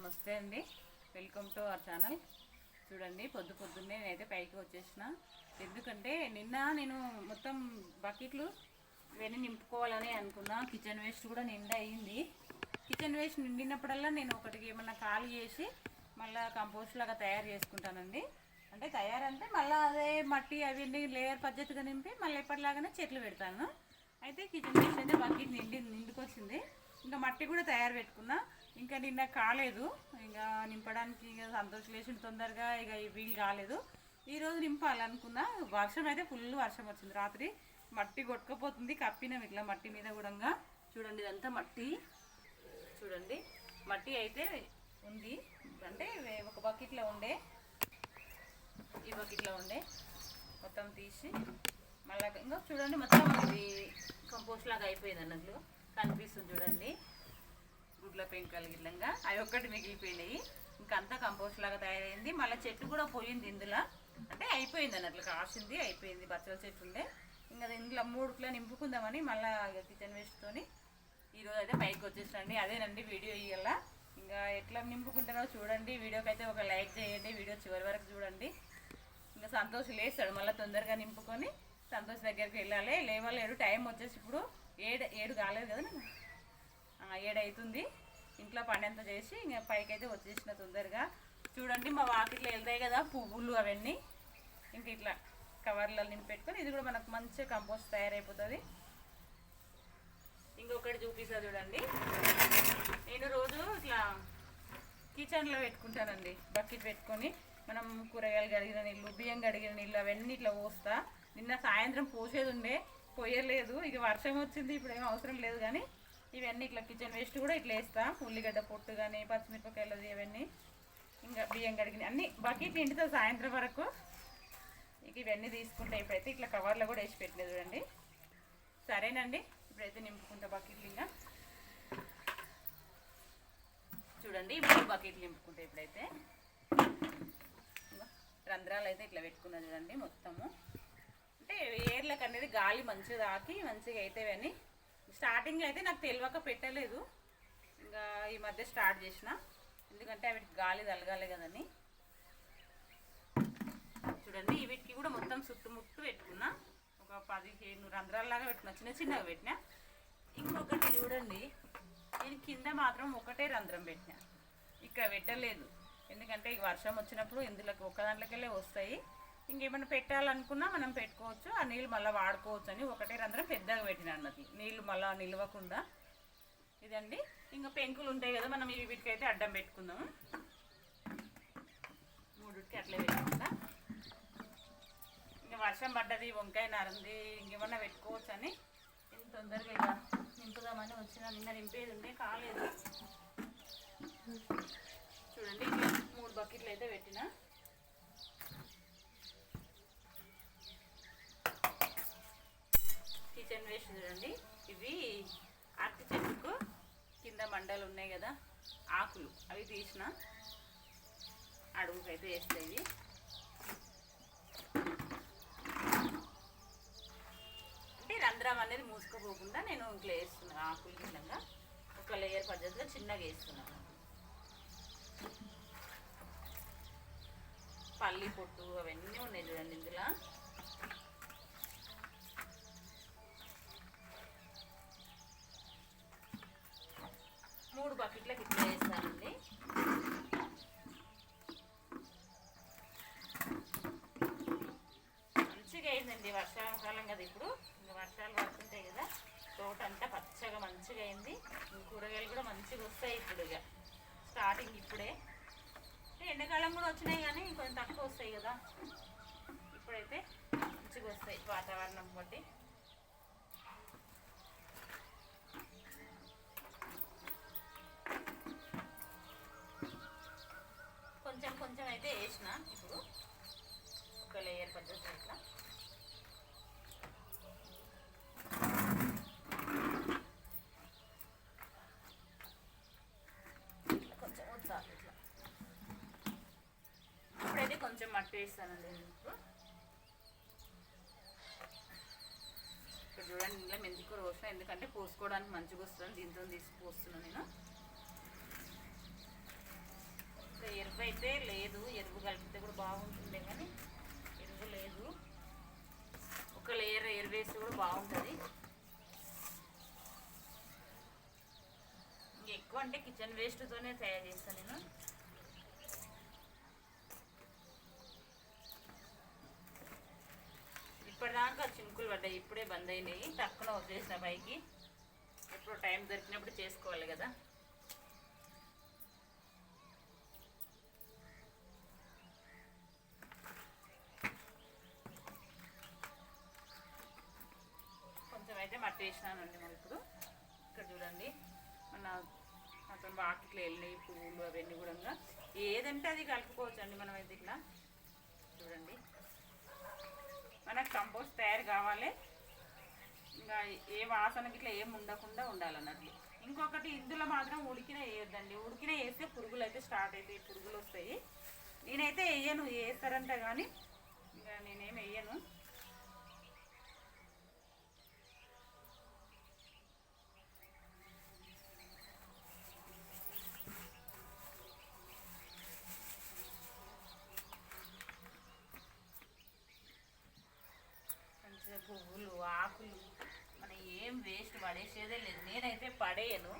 నమస్తే అండి. Welcome to our channel చూడండి పొద్దు పొద్దున్నే నేనైతే పైకి వచ్చేసిన. ఎందుకంటే నిన్న నేను మొత్తం బకెట్లు ఇవన్నీ నింపుకోవాలని అనుకున్నా. కిచెన్ వేస్ట్ కూడా నిండా అయింది. కిచెన్ వేస్ట్ నిండినప్పుడల్లా నేను ఒకటికి ఏమన్నా ఖాళీ చేసి మళ్ళీ కంపోస్ట్ లాగా తయారు చేసుకుంటానండి. అంటే తయారంటే మళ్ళీ అదే మట్టి అవన్నీ లేయర్ పద్ధతిగా నింపి మళ్ళీ ఎప్పటిలాగానే చెట్లు పెడతాను. అయితే కిచెన్ వేస్ట్ అయితే బకెట్ నిండి నిండుకొచ్చింది. ఇంకా మట్టి కూడా తయారు పెట్టుకున్నా. ఇంకా నిన్న కాలేదు. ఇంకా నింపడానికి ఇక సంతోష్ తొందరగా ఇక వీలు కాలేదు. ఈరోజు నింపాలనుకున్నా. వర్షం అయితే ఫుల్ వర్షం వచ్చింది రాత్రి. మట్టి కొట్టుకపోతుంది కప్పినాం ఇట్లా మట్టి మీద కూడా చూడండి ఇదంతా మట్టి. చూడండి మట్టి అయితే ఉంది. అంటే ఒక బకెట్లో ఉండే. ఈ బకెట్లో ఉండే. మొత్తం తీసి మళ్ళీ ఇంకా చూడండి మొత్తం ఇది కంపోస్ట్ లాగా అయిపోయింది అన్నట్లు. కనిపిస్తుంది చూడండి. గుడ్ల పెంకలు గిల్లంగా అవి ఒక్కటి మిగిలిపోయినాయి. ఇంకంతా అంతా కంపోస్ట్ లాగా తయారైంది. మళ్ళీ చెట్టు కూడా పోయింది ఇందులో. అంటే అయిపోయింది అన్నట్లు కాసింది అయిపోయింది బచ్చల చెట్టు ఉండే. ఇంకా అది ఇందులో మూడుట్లో నింపుకుందామని మళ్ళీ కిచెన్ వేస్ట్తోని ఈరోజు అయితే పైకి వచ్చేసండి అదేనండి వీడియో ఇవ్వాల ఇంకా ఎట్లా నింపుకుంటారో చూడండి. వీడియోకి అయితే ఒక లైక్ చేయండి. వీడియో చివరి వరకు చూడండి. ఇంకా సంతోష్ లేస్తాడు మళ్ళీ తొందరగా నింపుకొని. సంతోష్ దగ్గరికి వెళ్ళాలి. లేవలేడు టైం వచ్చేసి ఇప్పుడు ఏడు ఏడు కాలేదు కదా నేను ఏడవుతుంది ఇంట్లో పని చేసి ఇంకా పైకి అయితే వచ్చేసిన తొందరగా. చూడండి మా వాకిట్లో వెళ్తాయి కదా పువ్వులు అవన్నీ. ఇంక ఇట్లా కవర్లలో నింపెట్టుకొని ఇది కూడా మనకు మంచిగా కంపోస్ట్ తయారైపోతుంది. ఇంకొకటి చూపిస్తా చూడండి. నేను రోజు ఇట్లా కిచెన్లో పెట్టుకుంటానండి. బకెట్ పెట్టుకొని మనం కూరగాయలు కడిగిన నీళ్ళు బియ్యం కడిగిన నీళ్ళు అవన్నీ ఇట్లా పోస్తా. నిన్న సాయంత్రం పోసేది ఉండే పోయలేదు. ఇక వర్షం వచ్చింది ఇప్పుడు ఏం అవసరం లేదు కానీ ఇవన్నీ ఇట్లా కిచెన్ వేస్ట్ కూడా ఇట్లా వేస్తా. ఉల్లిగడ్డ పొట్టు కానీ పచ్చిమిరపకాయలు ఇవన్నీ. ఇంకా బియ్యం కడిగిన అన్ని బకెట్ నిండితే సాయంత్రం వరకు ఇక ఇవన్నీ తీసుకుంటే ఇప్పుడైతే ఇట్లా కవర్లో కూడా వేసి పెట్టలేదు చూడండి. సరేనండి ఇప్పుడైతే నింపుకుంటా బకెట్లు ఇంకా. చూడండి మూడు బకెట్లు నింపుకుంటా ఇప్పుడైతే. రంధ్రాలు అయితే ఇట్లా పెట్టుకున్నా చూడండి మొత్తము. అంటే ఏర్లకు అనేది గాలి మంచిగా తాకి మంచిగా అయితే అని స్టార్టింగ్లో అయితే నాకు తెలియక పెట్టలేదు. ఇంకా ఈ మధ్య స్టార్ట్ చేసిన. ఎందుకంటే వీటికి గాలి తలగాలి కదని చూడండి వీటికి కూడా మొత్తం చుట్టుముట్టు పెట్టుకున్నా. ఒక పదిహేను రంధ్రాలలాగా పెట్టిన చిన్న చిన్నగా పెట్టిన. ఇంకొకటి చూడండి నేను కింద మాత్రం ఒకటే రంధ్రం పెట్టిన. ఇక్కడ పెట్టలేదు. ఎందుకంటే ఈ వర్షం వచ్చినప్పుడు ఇందులో ఒక దాంట్లోకెళ్ళే వస్తాయి. ఇంకేమైనా పెట్టాలనుకున్నా మనం పెట్టుకోవచ్చు. ఆ నీళ్ళు మళ్ళీ వాడుకోవచ్చు అని ఒకటే రంధ్రం పెద్దగా పెట్టిన అన్నది. నీళ్ళు మళ్ళీ నిలవకుండా. ఇదండి. ఇంకా పెంకులు ఉంటాయి కదా మనం ఇవి వీటికైతే అడ్డం పెట్టుకుందాము. మూడుకి అట్లే పెట్టుకుందా ఇంకా వర్షం పడ్డది వంకాయ నారంది ఇంకేమన్నా పెట్టుకోవచ్చు అని ఇంత తొందరగా ఇలా నింపుదామని వచ్చిన నిన్న నింపేది ఉంటే కాలేదు. చూడండి మూడు బకెట్లు అయితే పెట్టిన. కిచెన్ వేస్ట్ చూడండి. ఇవి అరటి చెట్టుకు కింద మండలు ఉన్నాయి కదా ఆకులు. అవి తీసిన అడుగుకైతే వేస్తాయి. అంటే రంధ్రం అనేది మూసుకోపోకుండా నేను ఇట్లా వేస్తున్నాను ఆకులు కిందంగా. ఒక లేయర్ పద్ధతిలో చిన్నగా వేస్తున్నాను. పల్లి పొట్టు అవన్నీ ఉన్నాయి చూడండి ఇందులో. మూడు బకెట్లకు ఇట్లా వేస్తానండి. మంచిగా అయిందండి వర్షాకాలం కదా ఇప్పుడు. ఇంకా వర్షాలు పడుతుంటాయి కదా. తోట అంతా పచ్చగా మంచిగా అయింది. కూరగాయలు కూడా మంచిగా వస్తాయి ఇప్పుడు ఇక. స్టార్టింగ్ ఇప్పుడే. ఎండాకాలం కూడా వచ్చినాయి కానీ కొంచెం తక్కువ వస్తాయి కదా. ఇప్పుడైతే మంచిగా వస్తాయి వాతావరణం బట్టి. అయితే వేసిన ఇప్పుడు ఒక లేయర్ పద్ధతి ఇట్లా. కొంచెం వద్దాలి ఇట్లా. ఇప్పుడైతే కొంచెం మట్టి వేస్తానండి ఇప్పుడు. ఇక్కడ చూడండి ఇందులో మెంతికూర పోసిన ఎందుకంటే పోసుకోవడానికి మంచిగా వస్తుంది దీంతో తీసి పోస్తున్నాను నేను. ఎరువు అయితే లేదు. ఎరువు కలిపితే కూడా బాగుంటుండే కానీ ఎరువు లేదు. ఒక లేయర్ ఎరువు వేస్తే కూడా బాగుంటుంది. ఎక్కువ అంటే కిచెన్ వేస్ట్తోనే తయారు చేస్తాను నేను. ఇప్పటిదాకా చినుకులు పడ్డాయి. ఇప్పుడే బంద్ అయినాయి. తక్కువ వచ్చేసిన పైకి. ఎప్పుడు టైం దొరికినప్పుడు చేసుకోవాలి కదా. చేసినానండి అయితే మరి ఇప్పుడు. ఇక్కడ చూడండి. మన మొత్తం బాకిట్లు వెళ్ళినవి పువ్వులు అవన్నీ కూడా. ఏదంటే అది కలుపుకోవచ్చు అండి మనం అయితే ఇట్లా చూడండి. మనకు కంపోస్ట్ తయారు కావాలి. ఇంకా ఏ వాసనకి ఇట్లా ఏం ఉండకుండా ఉండాలన్నట్లు ఇంకొకటి ఇందులో మాత్రం ఉడికిన వేయొద్దండి. ఉడికిన వేస్తే పురుగులు అయితే స్టార్ట్ అవుతాయి పురుగులు వస్తాయి. నేనైతే వేయను వేస్తారంట కానీ ఇంకా నేనేం వేయను మంచిగా పువ్వులు ఆకులు మనం ఏం వేస్ట్ పడేసేదే లేదు నేనైతే పడేయను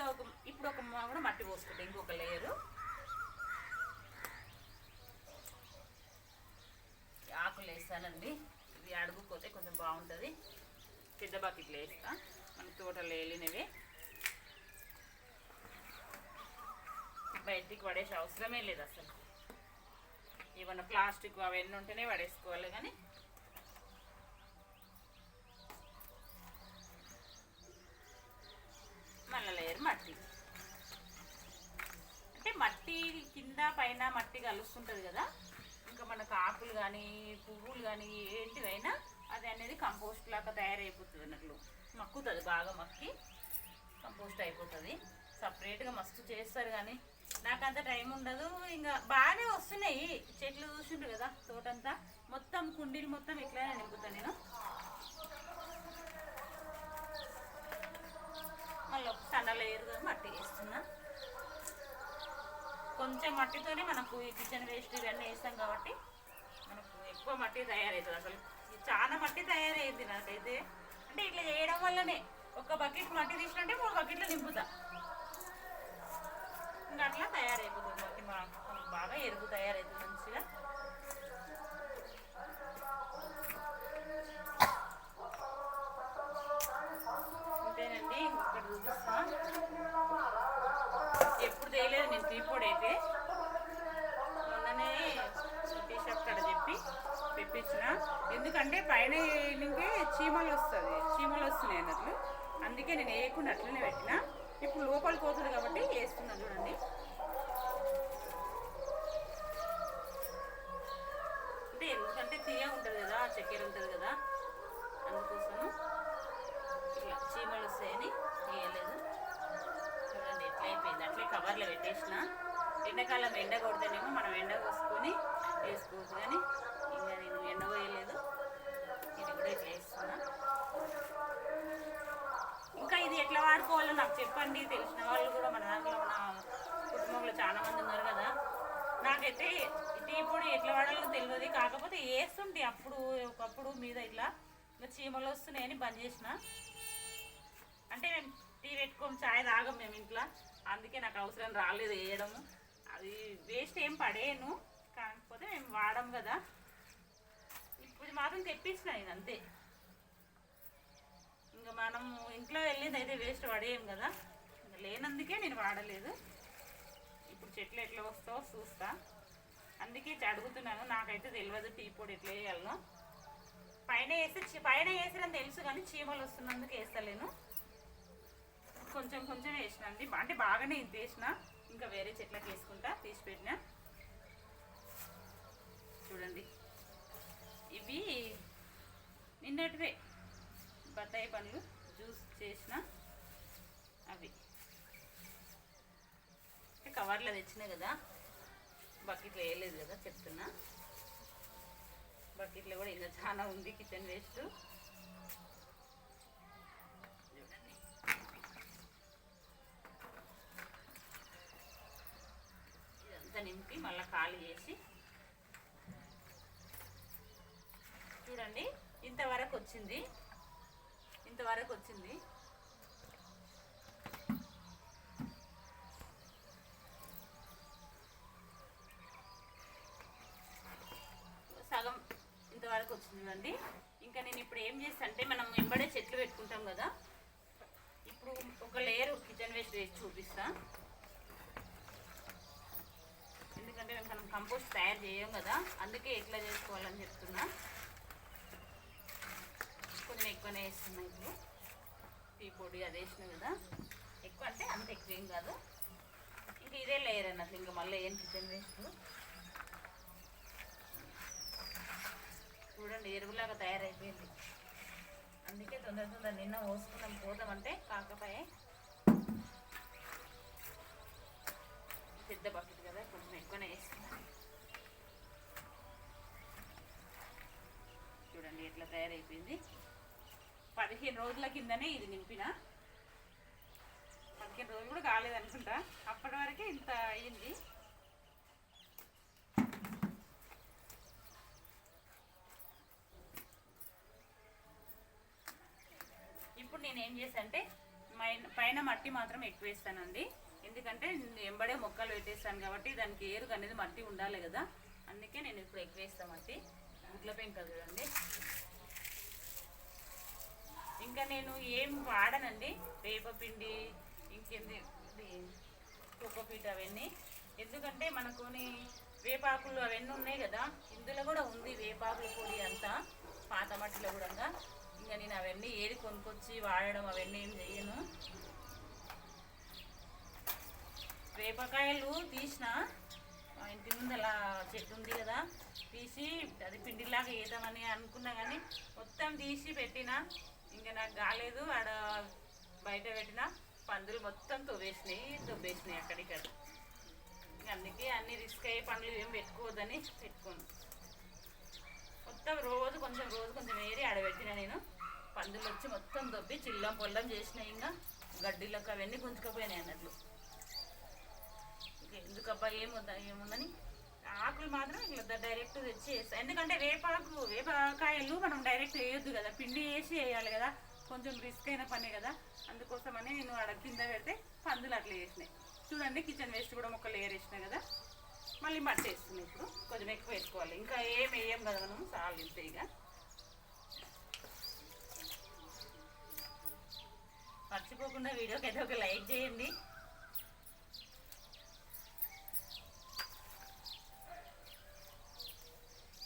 ఇంకా ఒక ఇప్పుడు ఒక కూడా మట్టి పోసుకుంటాం ఇంకొక లేయరు ఆకులు వేస్తానండి ఇవి అడుగుపోతే కొంచెం బాగుంటుంది. పెద్ద బకెట్లు వేస్తా. మన తోటలో వెళ్ళినవి బయటికి పడేసే అవసరమే లేదు అసలు. ఏమన్నా ప్లాస్టిక్ అవన్నీ ఉంటేనే పడేసుకోవాలి కానీ మట్టి కలుస్తుంటుంది కదా. ఇంకా మనకు ఆకులు కానీ పువ్వులు కానీ ఏంటివైనా అది అనేది కంపోస్ట్ లాగా తయారైపోతుంది అన్నట్లు. మక్కుతుంది బాగా మక్కి కంపోస్ట్ అయిపోతుంది. సపరేట్గా మస్తు చేస్తారు కానీ నాకు అంత టైం ఉండదు. ఇంకా బాగానే వస్తున్నాయి. చెట్లు చూసిండ్రు కదా తోటంతా. మొత్తం కుండీలు మొత్తం ఇట్లానే నింపుతాను నేను. మళ్ళీ ఒక సన్న లేయర్ మట్టి వేస్తున్నా. కొంచెం మట్టితోనే మనకు ఈ కిచెన్ వేస్ట్ ఇవన్నీ వేస్తాం కాబట్టి మనకు ఎక్కువ మట్టి తయారవుతుంది అసలు. చాలా మట్టి తయారయ్యింది నాకైతే. అంటే ఇట్లా చేయడం వల్లనే ఒక బకెట్ మట్టి తీసినంటే మూడు బకెట్లు నింపుతా. ఇంకా అట్లా తయారైపోతుంది. మట్టి మనకు బాగా ఎరుగు తయారవుతుంది మంచిగా అంతేనండి ఇక్కడ చూపిస్తా ఎప్పుడు చేయలేదు నేను తీపోడు అయితే మొన్ననే టీ షాప్ కాడ చెప్పి తెప్పించిన ఎందుకంటే పైన వేయడానికి చీమలు వస్తుంది చీమలు అందుకే నేను వేయకుండా అట్లనే పెట్టిన. ఇప్పుడు లోపల పోతుంది కాబట్టి వేస్తున్నా చూడండి. అంటే ఎందుకంటే తీయ ఉంటుంది కదా చక్కెర ఉంటుంది కదా. అందుకోసము ఇట్లా చీమలు వస్తాయని వేయలేదు చూడండి ఎట్లా అయిపోయింది. అట్లే కవర్లో పెట్టేసిన. ఎండాకాలం ఎండ కొడితేనేమో మనం ఎండ కోసుకొని వేసుకోవచ్చు కానీ ఇంకా నేను ఎండ పోయలేదు ఇది కూడా ఇట్లా వేస్తున్నా ఇంకా ఇది ఎట్లా వాడుకోవాలో నాకు చెప్పండి తెలిసిన వాళ్ళు కూడా మన దాంట్లో మన కుటుంబంలో చాలా మంది ఉన్నారు కదా. నాకైతే టీ పొడి ఎట్లా వాడాలో తెలియదు. కాకపోతే వేస్తుంటే అప్పుడు ఒకప్పుడు మీద ఇట్లా ఇంకా చీమలు వస్తున్నాయని బంద్ చేసిన. అంటే మేము టీ పెట్టుకొని చాయ్ తాగం మేము ఇంట్లో. అందుకే నాకు అవసరం రాలేదు వేయడము. అది వేస్ట్ ఏం పడేయను కాకపోతే మేము వాడం కదా. ఇప్పుడు మాత్రం తెప్పించిన నేను అంతే. ఇంకా మనం ఇంట్లో వెళ్ళేది అయితే వేస్ట్ పడేయం కదా. ఇంకా లేనందుకే నేను వాడలేదు. ఇప్పుడు చెట్లు ఎట్లా వస్తావో చూస్తా. అందుకే అడుగుతున్నాను. నాకైతే తెలియదు టీ పొడి ఎట్లా వేయాలనో. పైన వేసి పైన వేసిరని తెలుసు కానీ చీమలు వస్తున్నందుకు వేస్తలేను. కొంచెం కొంచెం వేసినండి అంటే బాగానే ఇంత వేసిన. ఇంకా వేరే చెట్లకి వేసుకుంటా తీసి పెట్టిన. చూడండి. ఇవి నిన్నటివే. బత్తాయి పండ్లు జ్యూస్ చేసిన అవి. కవర్లో తెచ్చినాయి కదా బకెట్లో వేయలేదు కదా చెప్తున్నా. బకెట్లో కూడా ఇంకా చాలా ఉంది కిచెన్ వేస్ట్. చూడండి. ఇదంతా నింపి మళ్ళీ ఖాళీ చేసి చూడండి ఇంతవరకు వచ్చింది. ఇంతవరకు వచ్చింది. సగం ఇంతవరకు వచ్చింది చూడండి. ఇంకా నేను ఇప్పుడు ఏం చేస్తా అంటే మనం వెంబడే చెట్లు పెట్టుకుంటాం కదా. ఇప్పుడు ఒక లేయర్ కిచెన్ వేస్ట్ వేసి చూపిస్తా. ఎందుకంటే మనం కంపోస్ట్ తయారు చేయం కదా. అందుకే ఎట్లా చేసుకోవాలని చెప్తున్నా. కొంచెం ఇప్పుడు టీ పొడి అది వేసిన కదా. ఎక్కువ అంటే అంత ఎక్కువ ఏం కాదు. ఇంక ఇదే లేయర్ అన్నట్లు ఇంకా మళ్ళీ ఏం చికెన్ వేస్ట్ చూడండి ఎరువులాగా తయారైపోయింది. అందుకే తొందర తొందర నిన్న పోసుకున్నాం. పోదామంటే కాకపోయే. పెద్ద బకెట్ కదా కొంచెం ఎక్కువనే వేసుకున్నాను చూడండి ఎట్లా తయారైపోయింది. పదిహేను రోజుల కిందనే ఇది నింపిన. పదిహేను రోజులు కూడా కాలేదనుకుంటా అప్పటి వరకే ఇంత అయ్యింది. ఇప్పుడు నేను ఏం చేశానంటే మైన- పైన మట్టి మాత్రం ఎక్కువ వేస్తానండి. ఎందుకంటే ఎంబడే మొక్కలు పెట్టేస్తాను కాబట్టి దానికి ఏరుగా అనేది మట్టి ఉండాలి కదా. అందుకే నేను ఇప్పుడు ఎక్కువ వేస్తాను మట్టి. గుడ్ల పెంకలు చూడండి. ఇంకా నేను ఏం వాడనండి? వేపపిండి ఇంకేంది? ఇది అవన్నీ. ఎందుకంటే మనకుని వేపాకులు అవన్నీ ఉన్నాయి కదా ఇందులో కూడా ఉంది వేపాకుల పొడి అంతా పాత మట్టిలో కూడా ఇంకా నేను అవన్నీ ఏది కొనుక్కొచ్చి వాడడం అవన్నీ ఏం చెయ్యను. వేపకాయలు తీసిన మా ఇంటి ముందు అలా చెట్టు ఉంది కదా తీసి అది పిండిలాగా వేద్దామని అనుకున్నా కానీ మొత్తం తీసి పెట్టిన ఇంకా నాకు కాలేదు. ఆడ బయట పెట్టిన పందులు మొత్తం తొవ్వేసినాయి తవ్వేసినాయి అక్కడిక్కడ. అందుకే అన్ని రిస్క్ అయ్యే పనులు ఏం పెట్టుకోవద్దని పెట్టుకోను మొత్తం రోజు కొంచెం రోజు కొంచెం ఏరి ఆడబెట్టిన నేను. పందులు వచ్చి మొత్తం దొబ్బి చిల్లం పొల్లం చేసినాయి ఇంకా. గడ్డిలోకి అవన్నీ గుంజుకపోయినాయి అన్నట్లు. ఎందుకబ్బా ఏముందా ఏముందని? ఆకులు మాత్రం ఇట్లా డైరెక్ట్ తెచ్చి వేస్తా. ఎందుకంటే వేపాకు వేపకాయలు మనం డైరెక్ట్ వేయొద్దు కదా. పిండి వేసి వేయాలి కదా. కొంచెం రిస్క్ అయిన పనే కదా. అందుకోసమని నేను ఆడ కింద పెడితే పందులు అట్లా వేసినాయి చూడండి కిచెన్ వేస్ట్ కూడా ఒక లేయర్ వేసిన కదా. మళ్ళీ మట్టి వేస్తున్నాయి ఇప్పుడు. కొంచెం ఎక్కువ వేసుకోవాలి. ఇంకా ఏం వేయం కదా మనం సాల్వ్ ఇంతే ఇక. మర్చిపోకుండా వీడియోకి అయితే ఒక లైక్ చేయండి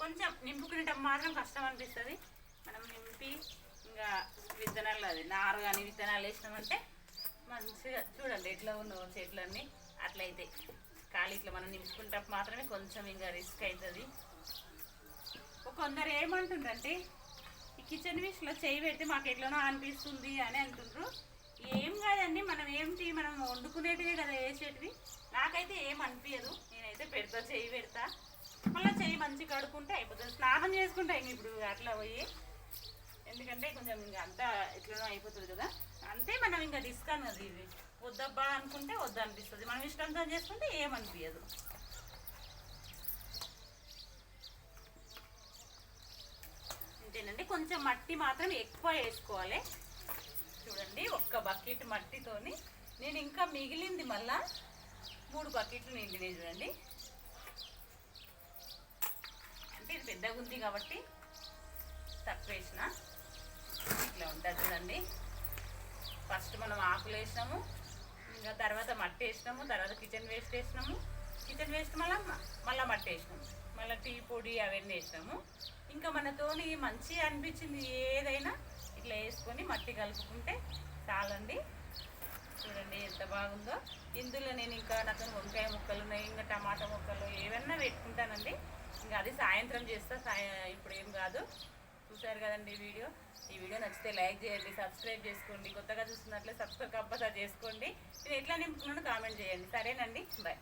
కొంచెం నింపుకునేటప్పుడు మాత్రం కష్టం అనిపిస్తుంది. మనం నింపి ఇంకా విత్తనాలు అది నారు కానీ విత్తనాలు వేసినామంటే మంచిగా చూడండి ఎట్లా ఉన్న చెట్లన్నీ అట్లయితే. ఖాళీ ఇట్లా మనం నింపుకునేటప్పుడు మాత్రమే కొంచెం ఇంకా రిస్క్ అవుతుంది కొందరు ఏమంటుండ్రంటే ఈ కిచెన్ విష్లో చేయి పెడితే మాకు ఎట్లనో అనిపిస్తుంది అని అంటుండ్రు. ఏం కాదండి మనం ఏంటి? మనం వండుకునేటివే కదా వేసేటివి నాకైతే ఏం అనిపించదు నేనైతే పెడతా చేయి పెడతా. మళ్ళీ చెయ్యి మంచి కడుక్కుంటే అయిపోతుంది. స్నానం చేసుకుంటే ఇప్పుడు అట్లా పోయి ఎందుకంటే కొంచెం ఇంకా అంతా ఎట్లనో అయిపోతుంది కదా. అంతే మనం ఇంకా రిస్క్ అన్నది ఇది వద్దబ్బా అనుకుంటే వద్దు అనిపిస్తుంది మనం ఇష్టంతో చేసుకుంటే ఏమనిపించదు అంతేనండి కొంచెం మట్టి మాత్రం ఎక్కువ వేసుకోవాలి. చూడండి ఒక్క బకెట్ మట్టితోని. నేను ఇంకా మిగిలింది మళ్ళా మూడు బకెట్లు నిండినాయి చూడండి అంటే ఇది పెద్దగా ఉంది కాబట్టి తక్కువ వేసిన ఇట్లా ఉంటుంది చూడండి. ఫస్ట్ మనం ఆకులు వేసినాము ఇంకా తర్వాత మట్టి వేసినాము తర్వాత కిచెన్ వేస్ట్ వేసినాము. కిచెన్ వేస్ట్ మళ్ళీ మళ్ళీ మట్టి వేసినాము. మళ్ళీ టీ పొడి అవన్నీ వేసినాము. ఇంకా మనతోని మంచిగా అనిపించింది ఏదైనా ఇట్లా వేసుకొని మట్టి కలుపుకుంటే చాలండి. చూడండి ఎంత బాగుందో. ఇందులో నేను ఇంకా నాకు వంకాయ ముక్కలు ఉన్నాయి ఇంకా టమాటా ముక్కలు ఏవన్నా పెట్టుకుంటానండి. ఇంకా అది సాయంత్రం చేస్తా ఇప్పుడు ఏం కాదు. చూసారు కదండి ఈ వీడియో. ఈ వీడియో నచ్చితే లైక్ చేయండి సబ్స్క్రైబ్ చేసుకోండి కొత్తగా చూస్తున్నట్లే సబ్స్క్రైబ్ కంపల్సరీ చేసుకోండి. నేను ఎట్లా నింపుకున్నాను కామెంట్ చేయండి. సరేనండి బాయ్.